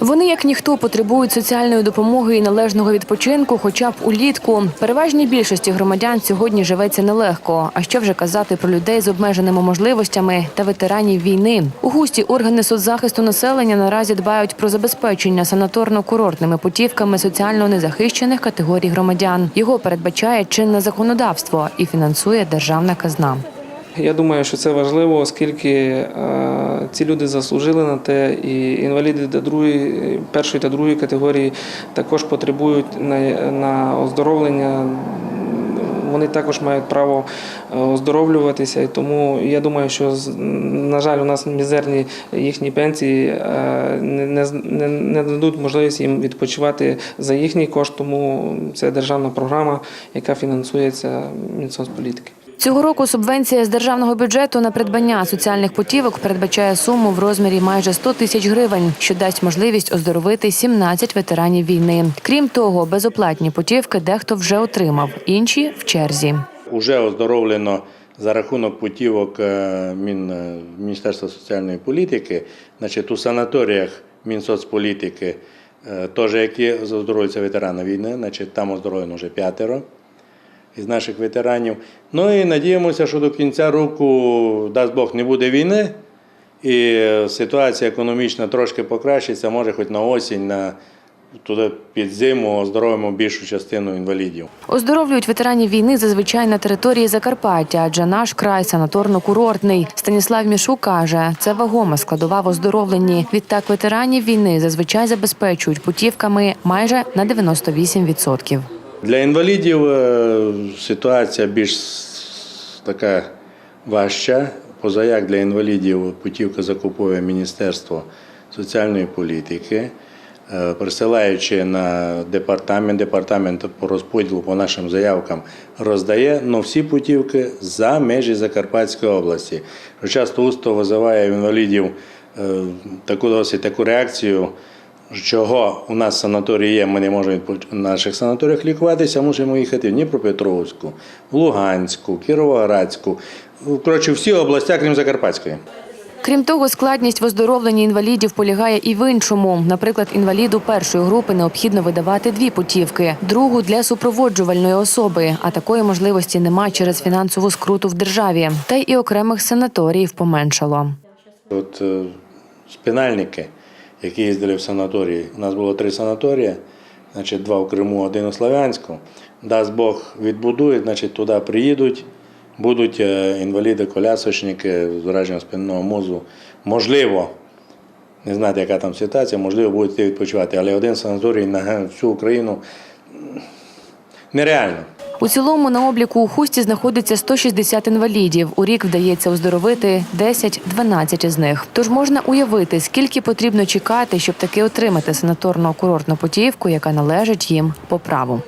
Вони, як ніхто, потребують соціальної допомоги і належного відпочинку, хоча б улітку. Переважній більшості громадян сьогодні живеться нелегко. А що вже казати про людей з обмеженими можливостями та ветеранів війни? У густі органи соцзахисту населення наразі дбають про забезпечення санаторно-курортними путівками соціально незахищених категорій громадян. Його передбачає чинне законодавство і фінансує державна казна. Я думаю, що це важливо, оскільки е, ці люди заслужили на те, і інваліди до другої, першої та другої категорії також потребують на, оздоровлення. Вони також мають право е, оздоровлюватися, і тому я думаю, що на жаль, у нас мізерні їхні пенсії е, не, не, не дадуть можливість їм відпочивати за їхній кошт, тому це державна програма, яка фінансується Мінсоцполітики. Цього року субвенція з державного бюджету на придбання соціальних путівок передбачає суму в розмірі майже 100 тисяч гривень, що дасть можливість оздоровити 17 ветеранів війни. Крім того, безоплатні путівки дехто вже отримав, інші в черзі. Уже оздоровлено за рахунок путівок е, е, Міністерства соціальної політики, значить у санаторіях Мінсоцполітики, е, теж які оздоровлюються ветерани війни, значить там оздоровлено вже п'ятеро із наших ветеранів. Ну і надіємося, що до кінця року, дасть Бог, не буде війни, і ситуація економічна трошки покращиться, може хоч на осінь, на туди під зиму оздоровимо більшу частину інвалідів. Оздоровлюють ветеранів війни зазвичай на території Закарпаття, адже наш край санаторно-курортний. Станіслав Мішук каже, це вагома складова в оздоровленні. Відтак ветеранів війни зазвичай забезпечують путівками майже на 98%. Для інвалідів е, ситуація більш така важча. Позаяк для інвалідів путівка закуповує Міністерство соціальної політики, е, присилаючи на департамент, департамент по розподілу по нашим заявкам роздає ну, всі путівки за межі Закарпатської області. Часто усто визиває інвалідів е, таку досить таку реакцію. Чого у нас санаторії є, ми не можемо в наших санаторіях лікуватися, мусимо їхати в Дніпропетровську, в Луганську, Кіровоградську, коротше, всі області, крім Закарпатської. Крім того, складність в оздоровленні інвалідів полягає і в іншому. Наприклад, інваліду першої групи необхідно видавати дві путівки, другу для супроводжувальної особи. А такої можливості нема через фінансову скруту в державі. Та й і окремих санаторіїв поменшало. От е, спінальники, які їздили в санаторії, у нас було три санаторії, значить, два в Криму, один у Слов'янську. Дасть Бог відбудує, значить, туди приїдуть, будуть е, інваліди-колясочники з ураженням спинного мозу. Можливо, не знати, яка там ситуація, можливо, будуть відпочивати, але один санаторій на всю Україну нереально. У цілому на обліку у хусті знаходиться 160 інвалідів. У рік вдається оздоровити 10-12 із них. Тож можна уявити, скільки потрібно чекати, щоб таки отримати санаторно-курортну путівку, яка належить їм по праву.